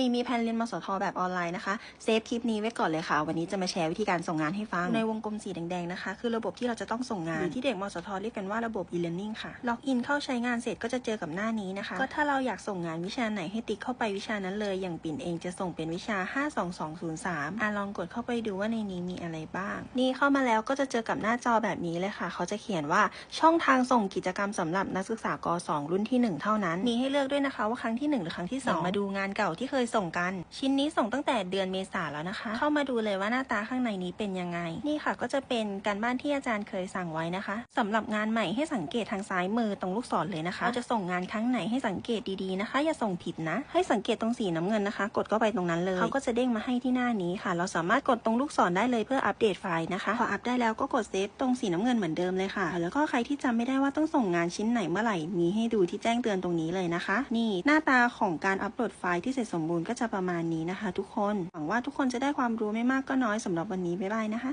รมีแผนเรียนมสทแบบออนไลน์นะคะ เซฟคลิปนี้ไว้ก่อนเลยค่ะ วันนี้จะมาแชร์วิธีการส่งงานให้ฟัง ในวงกลมสีแดงๆนะคะ คือระบบที่เราจะต้องส่งงานหรือที่เด็กมสทเรียกกันว่าระบบ e-learning ค่ะ ล็อกอินเข้าใช้งานเสร็จก็จะเจอกับหน้านี้นะคะ ก็ถ้าเราอยากส่งงานวิชาไหนให้ติ๊กเข้าไปวิชานั้นเลย อย่างปิ่นเองจะส่งเป็นวิชา 52203อะลองกดเข้าไปดูว่าในนี้มีอะไรบ้าง นี่เข้ามาแล้วก็จะเจอกับหน้าจอแบบนี้เลยค่ะ เขาจะเขียนว่าช่องทางส่งกิจกรรมสำหรับนักศึกษาก 2 รุ่นที่ 1 เท่านั้น มีให้เลือกด้วยนะคะว่าครั้งที่ 1 หรือครั้งที่ 2 มาดูงานเก่าที่เคยส่งกัน ชิ้นนี้ส่งตั้งแต่เดือนเมษาแล้วนะคะ เข้ามาดูเลยว่าหน้าตาข้างในนี้เป็นยังไง นี่ค่ะก็จะเป็นการบ้านที่อาจารย์เคยสั่งไว้นะคะสำหรับงานใหม่ให้สังเกตทางซ้ายมือตรงลูกศรเลยนะคะเราจะส่งงานครั้งไหนให้สังเกตดีๆนะคะ อย่าส่งผิดนะ ให้สังเกตตรงสีน้ำเงินนะคะ กดเข้าไปตรงนั้นเลยเขาก็จะเด้งมาให้ที่หน้านี้ค่ะ เราสามารถกดตรงลูกศรได้เลยเพื่ออัปเดตไฟล์นะคะพออัปได้แล้วก็กดเซฟตรงสีน้ำเงินเหมือนเดิมเลยค่ะ แล้วก็ใครที่จำไม่ได้ว่าต้องส่งงานชิ้นไหนเมื่อไหร่มีให้ดูที่แจ้งเตือนตรงนี้เลยนะคะ นี่หน้าตาของการอัปโหลดไฟล์ที่เสร็จสมบูรณ์ก็จะประมาณนี้นะคะ ทุกคน หวังว่าทุกคนจะได้ความรู้ไม่มากก็น้อยสำหรับวันนี้ บ๊ายบายนะคะ